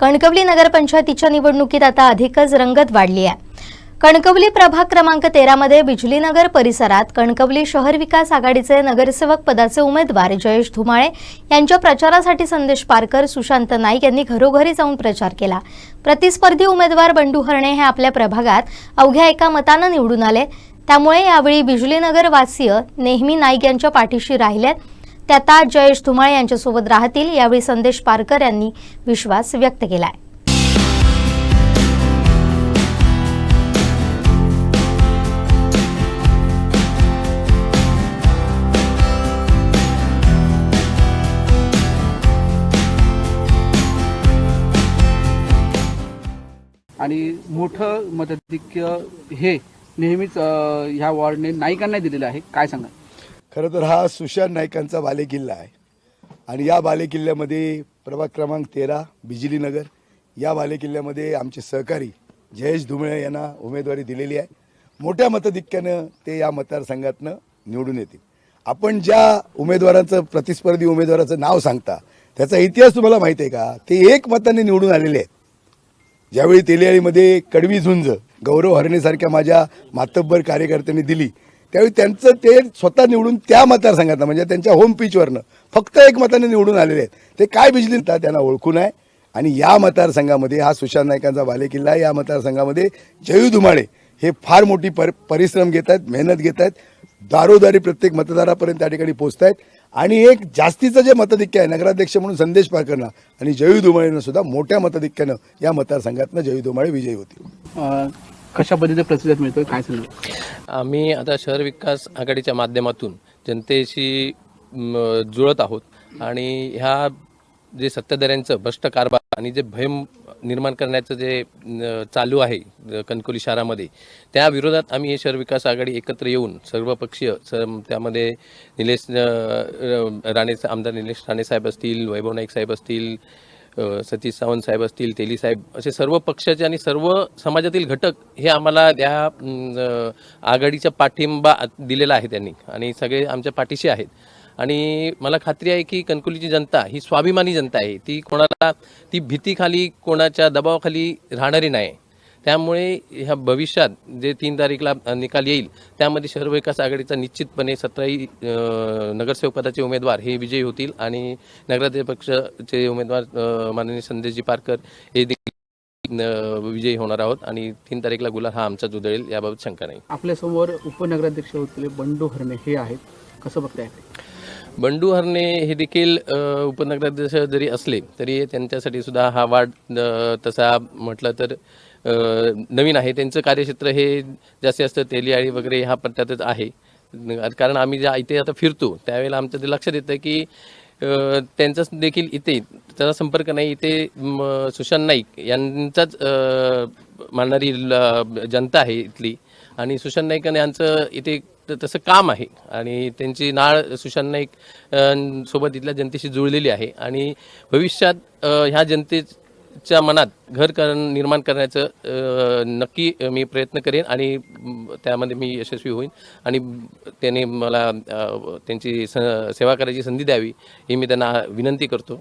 कणकवली नगरपंचायतीच्या निवडणुकीत आता अधिकच रंगत वाढली आहे. कणकवली प्रभाग क्रमांक तेरामध्ये बिजलीनगर परिसरात कणकवली शहर विकास आघाडीचे नगरसेवक पदाचे उमेदवार जयेश धुमाळे यांच्या प्रचारासाठी संदेश पारकर सुशांत नाईक यांनी घरोघरी जाऊन प्रचार केला. प्रतिस्पर्धी उमेदवार बंडू हरणे हे आपल्या प्रभागात अवघ्या एका मतानं निवडून आले. त्यामुळे यावेळी बिजलीनगर वासीय नेहमी नाईक यांच्या पाठीशी राहिल्यात त्या आता जयेश धुमाळे यांच्यासोबत राहतील यावेळी संदेश पारकर यांनी विश्वास व्यक्त केलाय. आणि मोठं मताधिक्य हे नेहमीच ह्या वॉर्डने नायिकांना दिलेलं आहे. काय सांगा खरं तर हा सुशांत नाईकांचा बालेकिल्ला आहे. आणि या बालेकिल्ल्यामध्ये प्रभाग क्रमांक तेरा बिजलीनगर या बालेकिल्ल्यामध्ये आमचे सहकारी जयेश धुमळे यांना उमेदवारी दिलेली आहे. मोठ्या मताधिक्यानं ते या मतदारसंघातनं निवडून येतील. आपण ज्या उमेदवाराचं प्रतिस्पर्धी उमेदवाराचं नाव सांगता त्याचा इतिहास तुम्हाला माहिती आहे का? ते एक मताने निवडून आलेले आहेत. ज्यावेळी तेलियाळीमध्ये कडवी झुंज गौरव हरणेसारख्या माझ्या मातब्बर कार्यकर्त्यांनी दिली त्यावेळी त्यांचं ते स्वतः निवडून त्या मतदारसंघातनं म्हणजे त्यांच्या होम पिचवरनं फक्त एक मताने निवडून आलेले आहेत. ते काय बिजली त्यांना ओळखून आहे आणि या मतदारसंघामध्ये हा सुशांत नायकांचा बालेकिल्ला आहे या मतदारसंघामध्ये जयू धुमाळे हे फार मोठी पर परिश्रम घेत आहेत मेहनत घेत आहेत दारोदारी प्रत्येक मतदारापर्यंत त्या ठिकाणी पोहोचत आहेत आणि एक जास्तीचं जे मतधिक्य आहे नगराध्यक्ष म्हणून संदेश पारकरनं आणि जयू धुमाळेनं सुद्धा मोठ्या मतधिक्यानं या मतदारसंघातनं जयू धुमाळे विजयी होतील कशा पद्धतीचा प्रतिसाद मिळतोय? काय सांगा आम्ही आता शहर विकास आघाडीच्या माध्यमातून जनतेशी जुळत आहोत आणि ह्या जे सत्ताधाऱ्यांचं भ्रष्ट कारभार आणि जे भय निर्माण करण्याचं जे चालू आहे कणकोली शहरामध्ये त्या विरोधात आम्ही हे शहर विकास आघाडी एकत्र येऊन सर्वपक्षीय त्यामध्ये निलेश राणे आमदार निलेश राणे साहेब असतील वैभव नाईक साहेब असतील सतीश सावंत साहेब असतील तेली साहेब असे सर्व पक्षाचे आणि सर्व समाजातील घटक हे आम्हाला त्या आघाडीचा पाठिंबा दिलेला आहे त्यांनी. आणि सगळे आमच्या पाठीशी आहेत. आणि मला खात्री आहे की कणकुलीची जनता ही स्वाभिमानी जनता आहे ती कोणाला ती भीतीखाली कोणाच्या दबावाखाली राहणारी नाही. त्यामुळे ह्या भविष्यात जे तीन तारीखला निकाल येईल त्यामध्ये शहर विकास आघाडीचा निश्चितपणे सतराही अं, नगरसेवक पदाचे उमेदवार हे विजयी होतील आणि नगराध्यक्ष पक्षाचे उमेदवार माननीय संदेशजी पारकर हे देखील विजयी होणार आहोत आणि तीन तारीखला गुलाल हा आमचा उधळेल याबाबत शंका नाही. आपल्यासमोर उपनगराध्यक्ष होते बंडू हरणे हे आहेत. कसं बघताय बंडू हरणे हे देखील उपनगराध्यक्ष जरी असले तरी त्यांच्यासाठी सुद्धा हा वार्ड अ, तसा म्हटलं तर नवीन आहे. त्यांचं कार्यक्षेत्र हे जास्तीत जास्त तेलियाळी वगैरे ह्या पट्ट्यातच आहे. कारण आम्ही ज्या इथे आता फिरतो त्यावेळेला आमचं ते लक्षात येतं की त्यांचाच देखील इथे त्याचा संपर्क नाही. इथे सुशांत नाईक यांचाच मानणारी ल- जनता आहे इथली. आणि सुशांत नाईक यांचं इथे तसं काम आहे. आणि त्यांची नाळ सुशांत नाईक सोबत इथल्या जनतेशी जुळलेली आहे. आणि भविष्यात ह्या जनते च्या मनात घर कर निर्माण करण्याचं नक्की मी प्रयत्न करेन आणि त्यामध्ये मी यशस्वी होईन. आणि त्याने मला त्यांची स सेवा करायची संधी द्यावी ही मी त्यांना विनंती करतो.